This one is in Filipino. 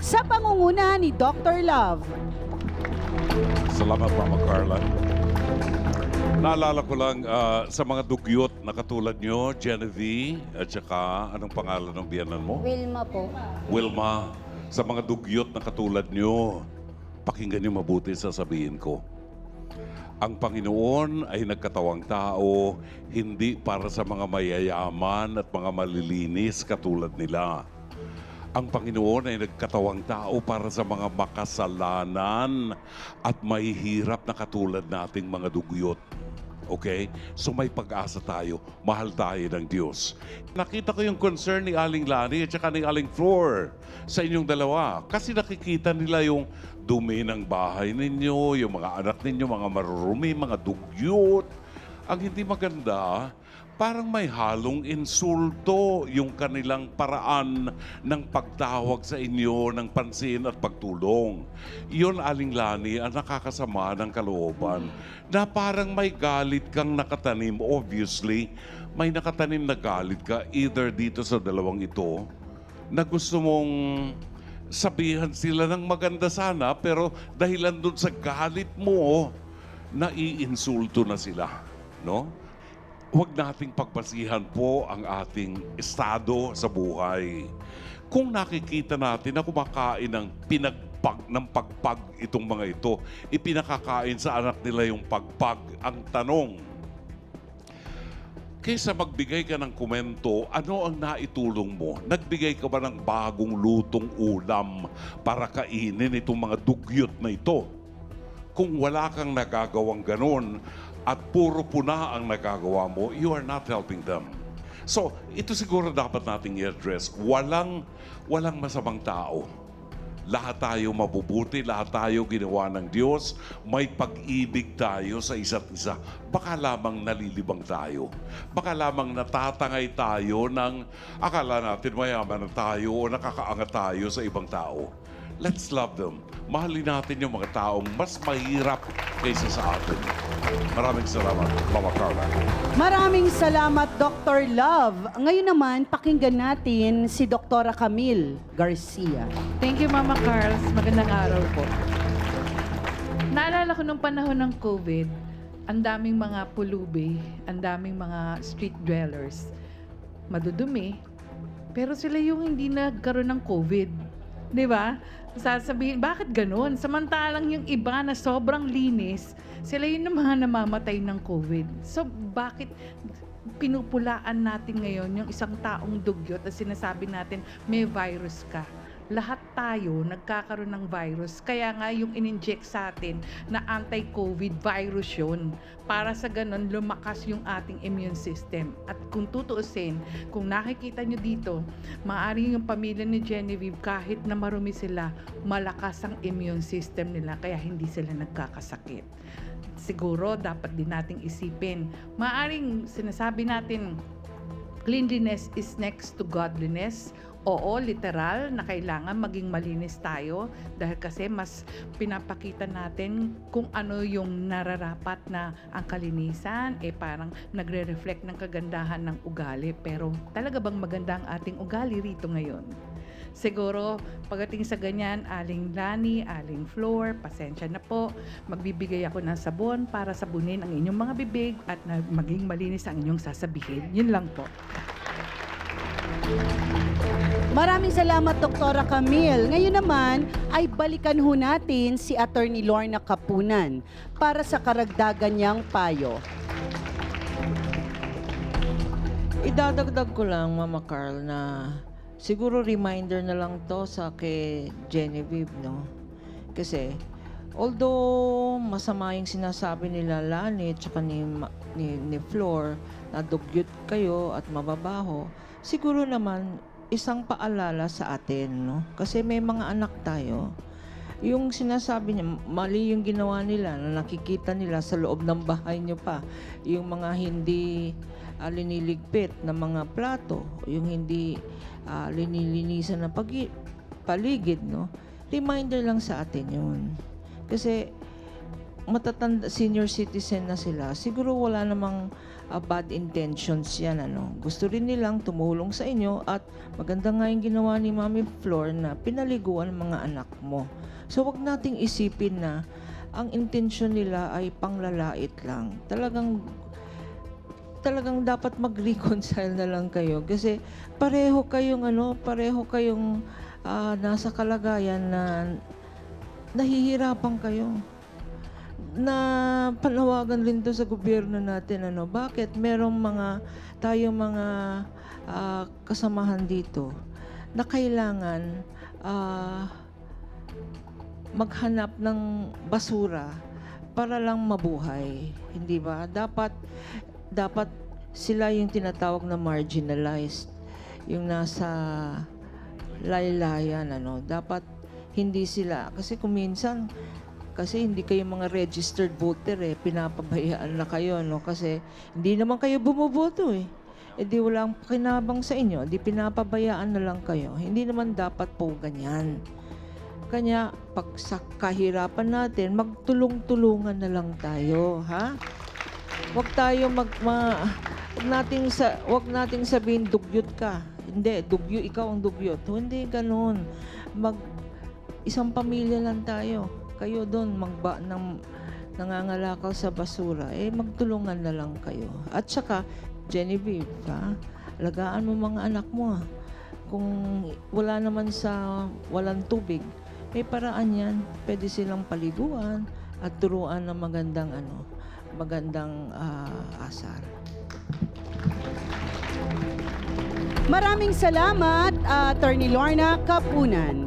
sa pangunguna ni Dr. Love. Salamat, Mama Carla. Naalala ko lang ah, sa mga dugyot na katulad nyo, Genevieve, at saka anong pangalan ng biyanan mo? Wilma po. Wilma, sa mga dugyot na katulad nyo, pakinggan nyo mabuti sasabihin ko. Ang Panginoon ay nagkatawang tao, hindi para sa mga mayayaman at mga malilinis katulad nila. Ang Panginoon ay nagkatawang tao para sa mga makasalanan at mahihirap na katulad nating mga dugyot. Okay? So may pag-asa tayo. Mahal tayo ng Diyos. Nakita ko yung concern ni Aling Lani at saka ni Aling Flor sa inyong dalawa. Kasi nakikita nila yung dumi ng bahay ninyo, yung mga anak ninyo, mga marurumi, mga dugyot. Ang hindi maganda, parang may halong insulto yung kanilang paraan ng pagtawag sa inyo ng pansin at pagtulong. Iyon, Aling Lani, ang nakakasama ng kalooban. Na parang may galit kang nakatanim. Obviously, may nakatanim na galit ka either dito sa dalawang ito na gusto mong sabihan sila ng maganda sana pero dahilan dun sa galit mo, naiinsulto na sila. No? Huwag nating pagbasihan po ang ating estado sa buhay. Kung nakikita natin na kumakain ng pinagpag ng pagpag itong mga ito, ipinakakain sa anak nila yung pagpag. Ang tanong, kaysa magbigay ka ng komento, ano ang naitulong mo? Nagbigay ka ba ng bagong lutong ulam para kainin itong mga dugyot na ito? Kung wala kang nagagawang ganun at puro puna ang nagagawa mo, you are not helping them. So, ito siguro dapat nating i-address. Walang, walang masamang tao. Lahat tayo mabubuti, lahat tayo ginawa ng Diyos. May pag-ibig tayo sa isa't isa. Baka lamang nalilibang tayo. Baka lamang natatangay tayo ng akala natin mayaman tayo o nakakaangat tayo sa ibang tao. Let's love them. Mahalin natin yung mga taong mas mahirap kaysa sa atin. Maraming salamat, Mama Carla. Maraming salamat, Dr. Love. Ngayon naman, pakinggan natin si Dr. Camille Garcia. Thank you, Mama Carls. Magandang araw po. Naalala ko nung panahon ng COVID, ang daming mga pulubi, ang daming mga street dwellers, madudumi, pero sila yung hindi nagkaroon ng COVID. Di ba? Sasabihin, bakit ganun? Samantalang yung iba na sobrang linis, sila yung mga namamatay ng COVID. So, bakit pinupulaan natin ngayon yung isang taong dugyot at sinasabi natin may virus ka. Lahat tayo nagkakaroon ng virus. Kaya nga yung in-inject sa atin na anti-COVID virus yun. Para sa ganun, lumakas yung ating immune system. At kung tutuusin, kung nakikita nyo dito, maaari yung pamilya ni Genevieve, kahit na marumi sila, malakas ang immune system nila, kaya hindi sila nagkakasakit siguro dapat din nating isipin. Maaring sinasabi natin, cleanliness is next to godliness. Oo, literal na kailangan maging malinis tayo dahil kasi mas pinapakita natin kung ano yung nararapat na ang kalinisan, eh parang nagre-reflect ng kagandahan ng ugali. Pero talaga bang maganda ang ating ugali rito ngayon? Siguro, pagdating sa ganyan, aling Lani, aling Floor, pasensya na po. Magbibigay ako ng sabon para sabunin ang inyong mga bibig at maging malinis ang inyong sasabihin. Yun lang po. Maraming salamat, Dr. Camille. Ngayon naman, ay balikan ho natin si Attorney Lorna Kapunan para sa karagdagan niyang payo. Idadagdag ko lang, Mama Carl, na siguro reminder na lang to sa kay Genevieve, no? Kasi, although masama yung sinasabi nila Lani at ni, ni, ni Flor na dugyot kayo at mababaho, siguro naman isang paalala sa atin, no? Kasi may mga anak tayo. Yung sinasabi niya, mali yung ginawa nila na nakikita nila sa loob ng bahay niyo pa. Yung mga hindi liniligpit na mga plato, yung hindi ah, linilinisan na pagi- paligid, no? Reminder lang sa atin yun. Kasi matatanda, senior citizen na sila, siguro wala namang ah, bad intentions yan. Ano. Gusto rin nilang tumulong sa inyo at maganda nga yung ginawa ni Mami Flor na pinaliguan ang mga anak mo. So wag nating isipin na ang intensyon nila ay panglalait lang. Talagang talagang dapat mag-reconcile na lang kayo kasi pareho kayong ano, pareho kayong ah, nasa kalagayan na nahihirapan kayo. Na panawagan rin to sa gobyerno natin ano, bakit merong mga tayong mga ah, kasamahan dito na kailangan ah, maghanap ng basura para lang mabuhay, hindi ba? Dapat dapat sila yung tinatawag na marginalized, yung nasa laylayan ano. Dapat hindi sila kasi kung minsan kasi hindi kayo mga registered voter eh, pinapabayaan na kayo no kasi hindi naman kayo bumoboto eh. Eh di walang pakinabang sa inyo, di pinapabayaan na lang kayo. Hindi naman dapat po ganyan. Kanya, pag sa kahirapan natin, magtulong-tulungan na lang tayo, ha? Huwag tayo mag ma, wag nating sa wag nating sabihin dugyot ka. Hindi, dugyo ikaw ang dugyot. Hindi ganoon. Mag isang pamilya lang tayo. Kayo doon magba ng nangangalakal sa basura. Eh magtulungan na lang kayo. At saka Genevieve, ha? Alagaan mo mga anak mo. ah. Kung wala naman sa walang tubig, may paraan yan. Pwede silang paliguan at turuan ng magandang ano, magandang ah, asar. Maraming salamat, uh, Attorney Lorna Kapunan.